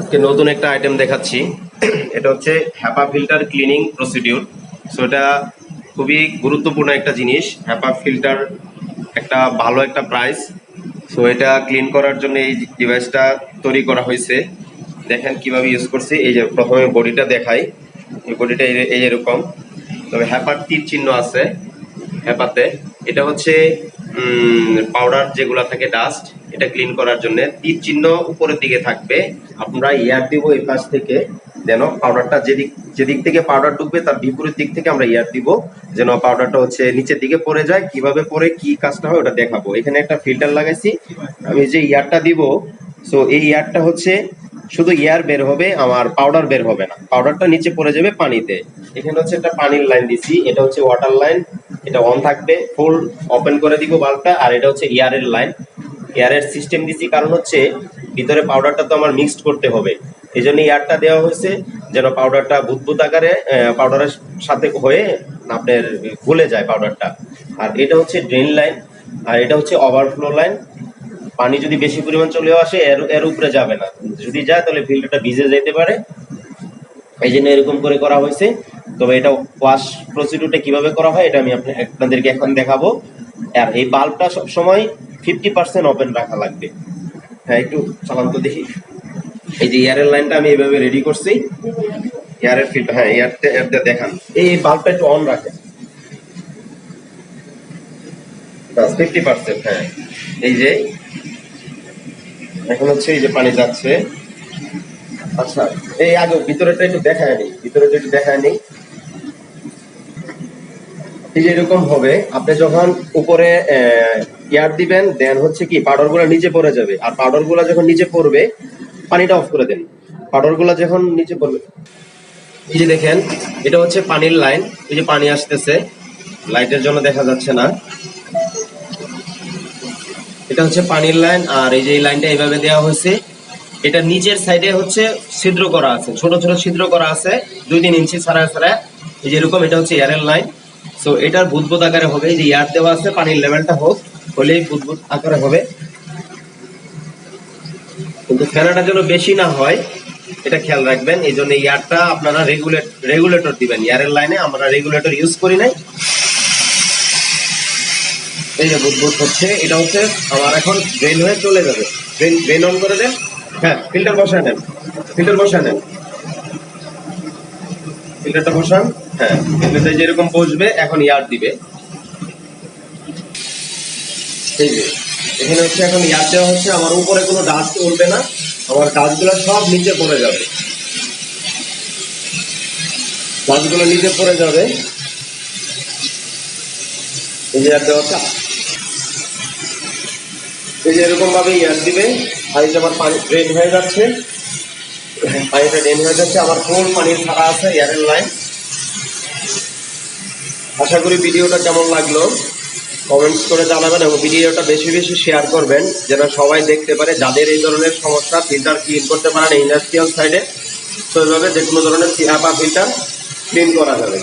আজকে নতুন একটা আইটেম দেখাচ্ছি। এটা হচ্ছে HEPA filter cleaning procedure so এটা খুবই গুরুত্বপূর্ণ একটা জিনিস। হ্যাপা ফিল্টার একটা ভালো একটা প্রাইস সো এটা ক্লিন করার জন্য এই ডিভাইসটা তৈরি করা হয়েছে। দেখেন কীভাবে ইউজ করছি। এই যে প্রথমে বডিটা দেখাই। এই বডিটা এই এরকম। তবে হ্যাপার তীর চিহ্ন আছে। হ্যাপাতে এটা হচ্ছে পাউডার যেগুলো থাকে ডাস্ট এটা ক্লিন করার জন্য তীর চিহ্ন উপরের দিকে থাকবে। আমরা ইয়ার দিব এই পাশ থেকে, যেন পাউডারটা যেদিক যেদিক থেকে পাউডার ঢুকবে তার বিপরীত দিক থেকে আমরা ইয়ার দিব, যেন পাউডারটা হচ্ছে নিচের দিকে পড়ে যায়, কীভাবে পড়ে, কি কাজটা হয় ওটা দেখাবো। এখানে একটা ফিল্টার লাগাইছি, আমি যে ইয়ারটা দিব সো এই ইয়ারটা হচ্ছে শুধু এয়ার বের হবে, আমার পাউডার বের হবে না। পাউডারটা নিচে পড়ে যাবে পানিতে। এখানে হচ্ছে একটা পানির লাইন দিছি। এটা হচ্ছে ওয়াটার লাইন এটা অন থাকবে। ফুল ওপেন করে দিব বাল্বটা আর এটা হচ্ছে এয়ারের লাইন এয়ারের সিস্টেম দিছি। কারণ হচ্ছে, ভিতরে পাউডারটা তো আমার মিক্সড করতে হবে। এই জন্য এয়ারটা দেওয়া হয়েছে, যেন পাউডারটা বুদবুদ আকারে পাউডারের সাথে হয়ে আপনার গলে যায় পাউডারটা আর এটা হচ্ছে ড্রেন লাইন আর এটা হচ্ছে ওভারফ্লো লাইন পানি যদি বেশি পরিমাণ চলেও আসে, এর এর উপরে যাবে না। যদি যায়, তাহলে ফিল্টারটা ভিজে যেতে পারে। এই জন্য এরকম করে করা হয়েছে। তবে এটা ওয়াশ প্রসিডিউরটা কীভাবে করা হয়, এটা আমি আপনাদেরকে এখন দেখাবো। আর এই বাল্বটা সবসময় ফিফটি পার্সেন্ট ওপেন রাখা লাগবে। হ্যাঁ একটু চালান তো দেখি। এই যে এয়ারের লাইনটা আমি এইভাবে রেডি করছি। এয়ারের ফিল্টার হ্যাঁ এয়ারটা এয়ারটা দেখান। এই বাল্বটা একটু অন রাখেন। ফিফটি পার্সেন্ট হ্যাঁ। এই যে, এখন হচ্ছে এই যে পানি যাচ্ছে। আচ্ছা এই আগে ভিতরেটা একটু দেখায় নেই ভিতরেটা একটু দেখায় নেই। এই যে এরকম হবে, আপনি যখন উপরে ইয়ার দিবেন দেন হচ্ছে কি পাউডারগুলা নিচে পড়ে যাবে। আর পাউডারগুলা যখন নিচে পড়বে, পানিটা অফ করে দেন। পাউডারগুলা যখন নিচে পড়বে, এই যে দেখেন, এটা হচ্ছে পানির লাইন এই যে পানি আসতেছে। লাইটের জন্য দেখা যাচ্ছে না। এটা হচ্ছে পানির লাইন, আর এই যে এই লাইনটা এইভাবে দেওয়া হয়েছে, এটা নিচের সাইডে হচ্ছে ছিদ্র করা আছে, ছোট ছোট ছিদ্র করা আছে, দুই তিন ইঞ্চি ছাড়া ছাড়া এই যে এরকম, এটা হচ্ছে এয়ারের লাইন সো এটার বুদবুদ আকারে হবে, এই যে ইয়ার দেওয়া আছে, পানির লেভেলটা হোক, হলেই বুদবুদ আকারে হবে। কিন্তু ফেনাটা যেন বেশি না হয়, এটা খেয়াল রাখবেন, এই জন্য ইয়ারটা আপনারা রেগুলেট রেগুলেটর দিবেন। এয়ারের লাইনে আমরা রেগুলেটর ইউজ করি নাই। এই যে বুদবুদ হচ্ছে, এটা হচ্ছে আমার এখন ড্রেন হয়ে চলে যাবে। ড্রেন ড্রেন অন করে দেন। হ্যাঁ ফিল্টার বসায় নেন। ফিল্টার বসায় নেন। ফিল্টারটা বসান। হ্যাঁ ফিল্টারটা যেরকম বসবে, এখন ইয়ার দিবে। এই যে, এখানে হচ্ছে, এখন ইয়ার দেওয়া হচ্ছে, আমার উপরে কোনো ডাস্ট উঠবে না। আমার ডাস্টগুলো সব নিচে পড়ে যাবে। ডাস্টগুলো নিচে পড়ে যাবে। এই যে ইয়ার দেওয়া হচ্ছে এই যে এরকম ভাবে ইয়ার দিবে যে আমার পানি ড্রেন হয়ে যাচ্ছে পানিটা ড্রেন হয়ে যাচ্ছে, আবার ফুল পানির ছাড়া আছে এয়ারের লাইন আশা করি ভিডিওটা কেমন লাগল কমেন্টস করে জানাবেন এবং ভিডিওটা বেশি বেশি শেয়ার করবেন, যেন সবাই দেখতে পারে যাদের এই ধরনের সমস্যা ফিল্টার ক্লিন করতে পারেন ইন্ডাস্ট্রিয়াল সাইডে তো এভাবে যে কোনো ধরনের বা ফিল্টার ক্লিন করা যাবে।